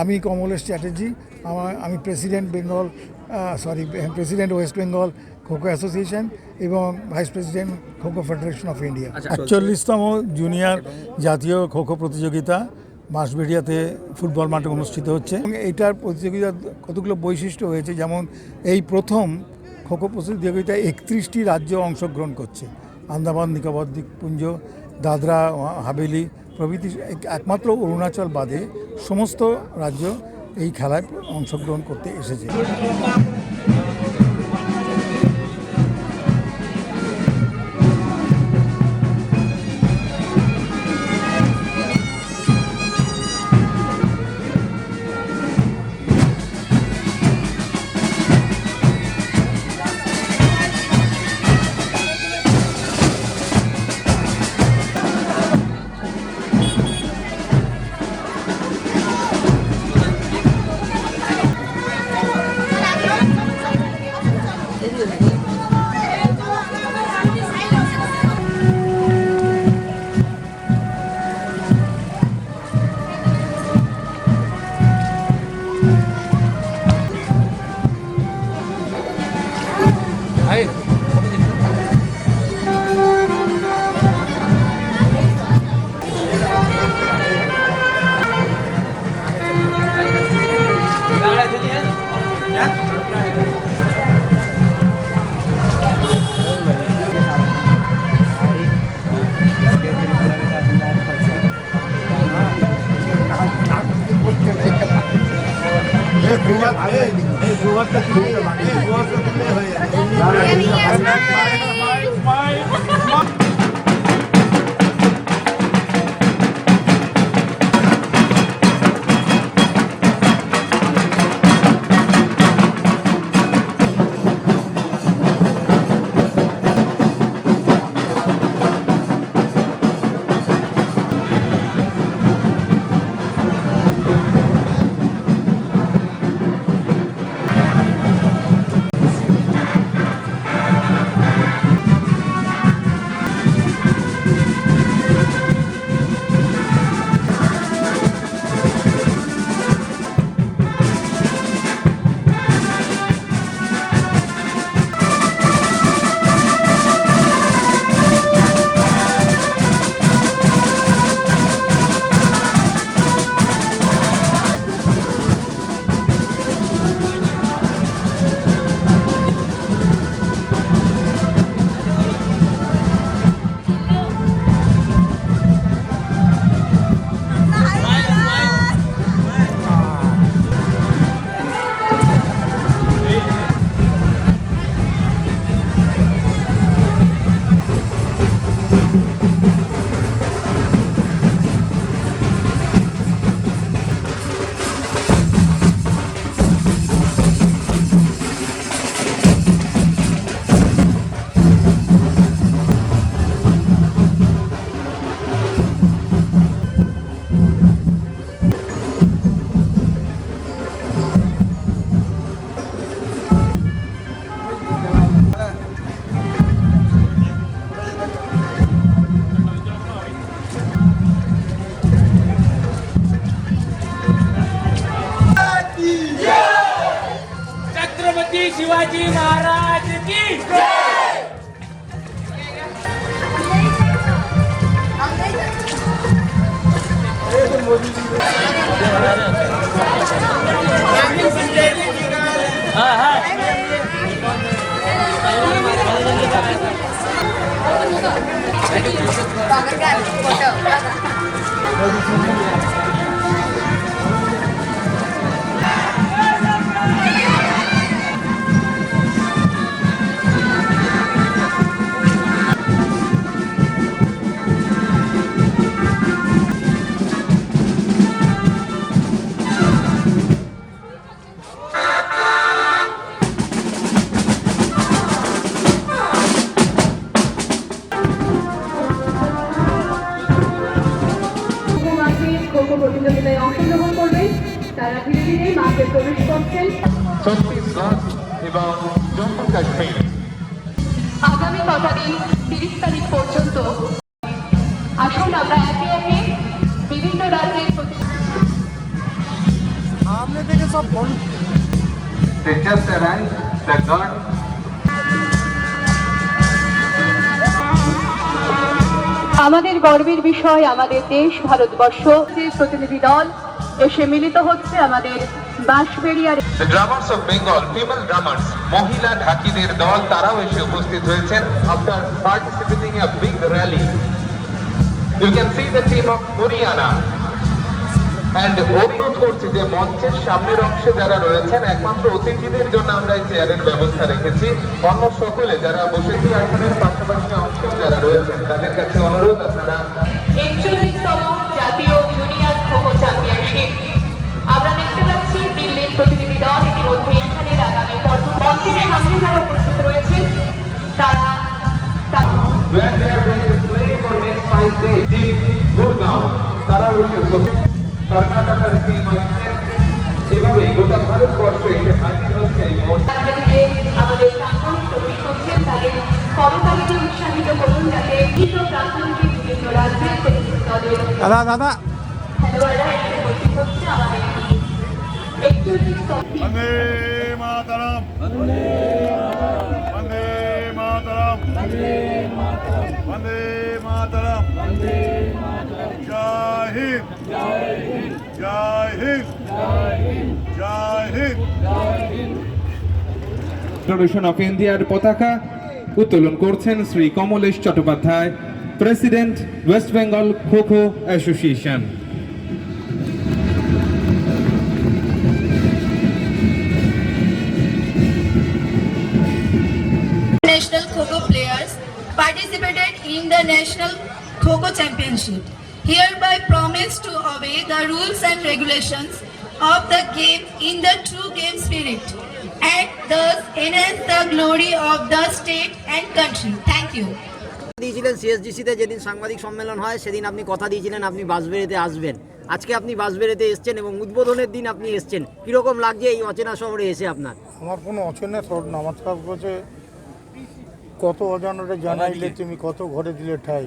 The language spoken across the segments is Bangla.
আমি কমলেশ চ্যাটার্জি আমার আমি president Bengal sorry president west Bengal khokho association এবং vice president khokho federation of India একচল্লিশতম junior জাতীয় খোখো প্রতিযোগিতা বাঁশবেড়িয়াতে ফুটবল মাঠে অনুষ্ঠিত হচ্ছে। এবং এইটার প্রতিযোগিতার কতগুলো বৈশিষ্ট্য হয়েছে? যেমন এই প্রথম খোখো প্রতিযোগিতায় একত্রিশটি রাজ্য অংশগ্রহণ করছে। আন্দামান নিকোবর দ্বীপপুঞ্জ দাদরা হাভেলি প্রভৃতি এক- একমাত্র অরুণাচল বাদে সমস্ত রাজ্য এই খেলায় অংশগ্রহণ করতে এসেছে। छत्रपती शिवाजी महाराज की মাঠে প্রতিযোগিতায় অংশগ্রহণ করবেন তারা ধীরে ধীরে মাঠে প্রবেশ করছেন। এবং জম্মু কাশ্মীর। আগামী কটা দিন তিরিশ তারিখ পর্যন্ত আসুন আমরা একে একে বিভিন্ন রাজ্যের সামনে থেকে সব বল They just arrived. The guard আমাদের গর্বের বিষয় আমাদের দেশ, ভারতবর্ষ। প্রতিনিধি দল এসে মিলিত হচ্ছে আমাদের বাঁশবেরিয়ার drummers of Bengal female drummers মহিলা ঢাকিদের দল, তারাও এসে উপস্থিত হয়েছেন after big rally you can see the team of Haryana And অনুরোধ করছি যে মঞ্চের সামনের অংশে যারা রয়েছেন একমাত্র অতিথিদের জন্য আমরা এই চেয়ারের ব্যবস্থা রেখেছি। অন্য সকলে যারা বসেছি আসনের পাশাপাশি অংশে যারা রয়েছেন তাদের কাছে অনুরোধ আপনারা একচল্লিশতম জাতীয় জুনিয়র খোখো চ্যাম্পিয়নশিপ। আমরা দেখতে পাচ্ছি দিল্লির প্রতিনিধি দল ইতিমধ্যে এখানে আগামী পর্ব মঞ্চের সামনে যারা উপস্থিত রয়েছেন তারা When they are going to play for next five days, Team Gurgaon, উপস্থিত। কর্ণাটকের team আসছে। এভাবে গোটা ভারতবর্ষে এসে হাজির হচ্ছে এই আমাদের প্রাক্তন করছেন তাদের করতালিতে উৎসাহিত করুন যাতে বিভিন্ন প্রাক্তনকে বিভিন্ন রাজ্যের দলের দাদা দাদা। খেলোয়াড়রা এসে উপস্থিত হচ্ছে আমাদের মাতরম। বন্দে মাতরম। বন্দে মাতরম। ফেডারেশন অফ ইন্ডিয়ার পতাকা উত্তোলন করছেন Shri Kamlesh Chattopadhyay president west Bengal kho kho association Kho-Kho Championship. Hereby promise to obey the rules and regulations of the game in the true game spirit and thus enhance the glory of the state and country. Thank you. দিয়েছিলেন সিএসডিসিতে যেদিন সাংবাদিক সম্মেলন হয় সেদিন আপনি কথা দিয়েছিলেন আপনি বাসবেড়েতে আসবেন আজকে আপনি বাসবেড়েতে এসছেন এবং উদ্বোধনের দিন আপনি এসছেন কীরকম লাগছে এই অচেনা শহরে এসে আপনার আমার কোনো অচেনা শহর না আমার সব কত অজানারে জানাইলে তুমি কত ঘরে দিলে ঠাই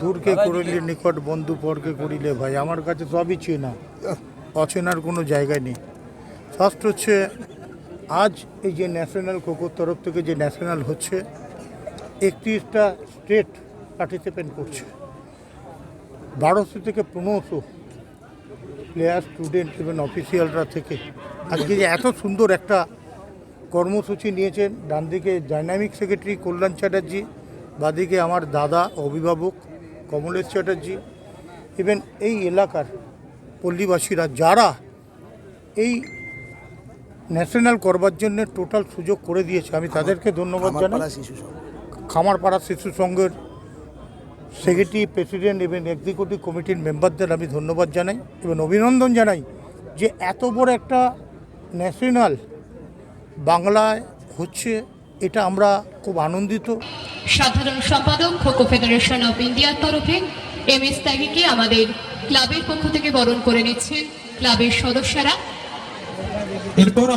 দূরকে করিলে নিকট বন্ধু পরকে করিলে ভাই। আমার কাছে সবই চেনা। অচেনার কোনো জায়গায় নেই। ফার্স্ট হচ্ছে আজ এই যে ন্যাশনাল খোখোর তরফ থেকে যে ন্যাশনাল হচ্ছে একত্রিশটা স্টেট পার্টিসিপেন্ট করছে। বারোশো থেকে পনেরোশো প্লেয়ার স্টুডেন্ট এবং অফিসিয়ালরা থেকে। আজকে যে এত সুন্দর একটা কর্মসূচি নিয়েছেন ডান দিকে ডাইনামিক সেক্রেটারি কল্যাণ চ্যাটার্জি বাদিকে আমার দাদা অভিভাবক কমলেশ চ্যাটার্জি ইভেন এই এলাকার পল্লীবাসীরা যারা এই ন্যাশনাল করবার জন্য টোটাল সুযোগ করে দিয়েছে আমি তাদেরকে ধন্যবাদ জানাই। খামারপাড়া শিশু সংঘের সেক্রেটারি প্রেসিডেন্ট এবং এক্সিকিউটিভ কমিটির মেম্বারদের আমি ধন্যবাদ জানাই এবং অভিনন্দন জানাই যে এত বড় একটা ন্যাশনাল বাংলায় হচ্ছে এটা আমরা খুব আনন্দিত। সাধারণ সম্পাদক খোখো ফেডারেশন অফ ইন্ডিয়ার তরফে এম এস ত্যাগীকে আমাদের ক্লাবের পক্ষ থেকে বরণ করে নিচ্ছেন ক্লাবের সদস্যরা। এরপর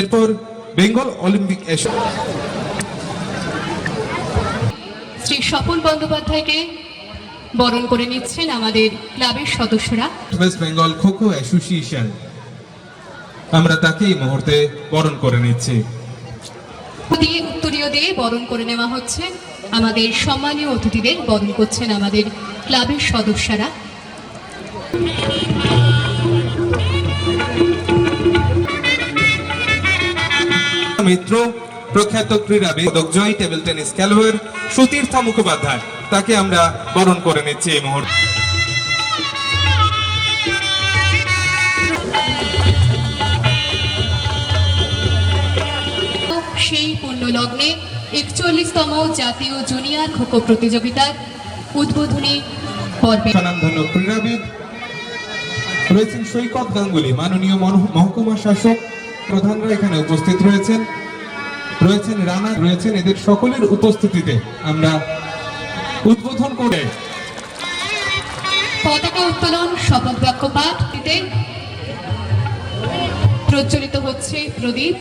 এরপর বেঙ্গল অলিম্পিক শ্রী সফল বন্দ্যোপাধ্যায়কে বরণ করে নিচ্ছেন আমাদের ক্লাবের সদস্যরা। West Bengal kho kho association. আমরা তাকে এই মুহূর্তে বরণ করে নিচ্ছি। উত্তরীয় দিয়ে বরণ করে নেওয়া হচ্ছে। আমাদের সম্মানীয় অতিথিদের বরণ করছেন আমাদের ক্লাবের সদস্যরা। মিত্র প্রখ্যাত ক্রীড়াবিদ জয়ী টেবিল টেনিস খেলোয়াড় সুতীর্থ মুখোপাধ্যায় তাকে আমরা বরণ করে নিচ্ছি এই মুহূর্তে। সেই পূর্ণ লগ্নে একচল্লিশতম জাতীয় জুনিয়র খোখো প্রতিযোগিতার উদ্বোধনী পর্বে স্বনামধন্য ক্রীড়াবিদ রয়েছেন সৈকত গাঙ্গুলি মাননীয় মহকুমা শাসক প্রধানরা এখানে উপস্থিত রয়েছেন। রয়েছেন রানা রয়েছেন এদের সকলের উপস্থিতিতে আমরা উদ্বোধন করে পতাকা উত্তোলন শপথ বাক্য পাঠ দিতে প্রজ্বলিত হচ্ছে প্রদীপ।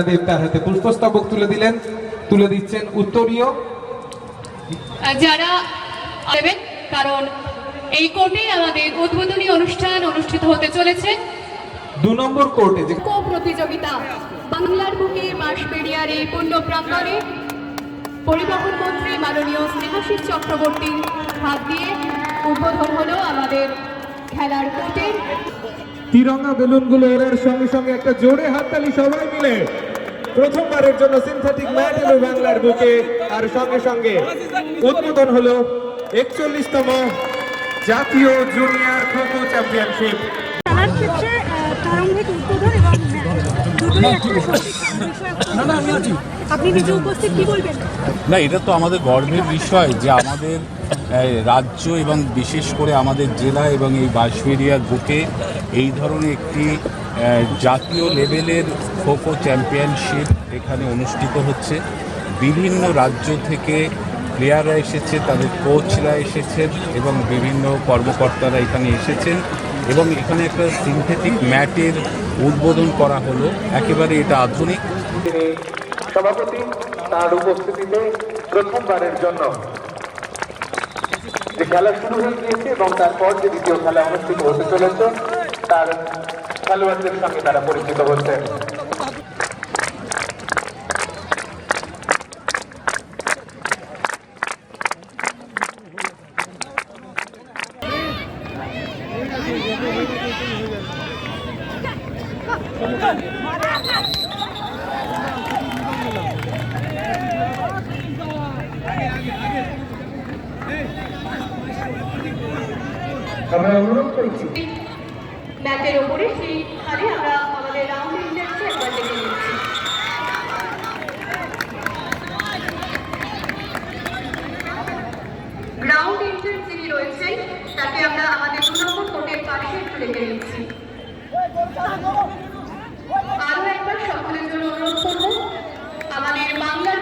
ডিরেক্টর রানা দেব তার হাতে পুষ্পস্তবক তুলে দিলেন তুলে দিচ্ছেন উত্তরীয়। যারা দেবেন কারণ এই কোর্টে আমাদের উদ্বোধনী অনুষ্ঠান অনুষ্ঠিত হতে চলেছে। দু নম্বর কোর্টে যে কো প্রতিযোগিতা বাংলার বুকে বাঁশবেড়িয়ার এই পূর্ণ প্রাঙ্গণে পরিবহন মন্ত্রী মাননীয় স্নেহাশিস চক্রবর্তীর হাত দিয়ে উদ্বোধন হলো আমাদের খেলার কোর্টের তিরঙ্গা বেলুনগুলো ওড়ার সঙ্গে সঙ্গে একটা জোরে হাততালি সবাই মিলে। প্রথমবারের জন্য সিনথেটিক ম্যাট এলো বাংলার বুকে আর সঙ্গে সঙ্গে উদ্বোধন হলো একচল্লিশতম জাতীয় জুনিয়র খো খো চ্যাম্পিয়নশিপ। খেলার ক্ষেত্রে প্রারম্ভিক উদ্বোধন এবং না এটা তো আমাদের গর্বের বিষয় যে আমাদের রাজ্য এবং বিশেষ করে আমাদের জেলা এবং এই বাঁশবেড়িয়ার বুকে এই ধরনের একটি জাতীয় লেভেলের খোখো চ্যাম্পিয়নশিপ এখানে অনুষ্ঠিত হচ্ছে। বিভিন্ন রাজ্য থেকে প্লেয়াররা এসেছে, তাদের কোচরা এসেছেন এবং বিভিন্ন কর্মকর্তারা এখানে এসেছেন এবং এখানে একটা সিনথেটিক ম্যাটের উদ্বোধন করা হলো। একেবারে এটা আধুনিক। সভাপতি তার উপস্থিতিতে প্রথমবারের জন্য যে খেলা শুরু হয়ে গিয়েছে এবং তারপর যে দ্বিতীয় খেলা অনুষ্ঠিত হতে চলেছে, তার খেলোয়াড়দের সঙ্গে তারা পরিচিত হচ্ছে আমরা অনুরোধ করছি ম্যাটের ওপরে সেই হারে আমরা আমাদের রাউন্ড ইন্ডেক্সে একবার দেখে নিচ্ছি। গ্রাউন্ড এন্ট্রেন্স যিনি রয়েছেন, তাকে আমরা আমাদের দু নম্বর কোর্টের পাশে একটু দেখে নিচ্ছি। আরও একবার সকলের জন্য অনুরোধ করব, আমাদের বাংলার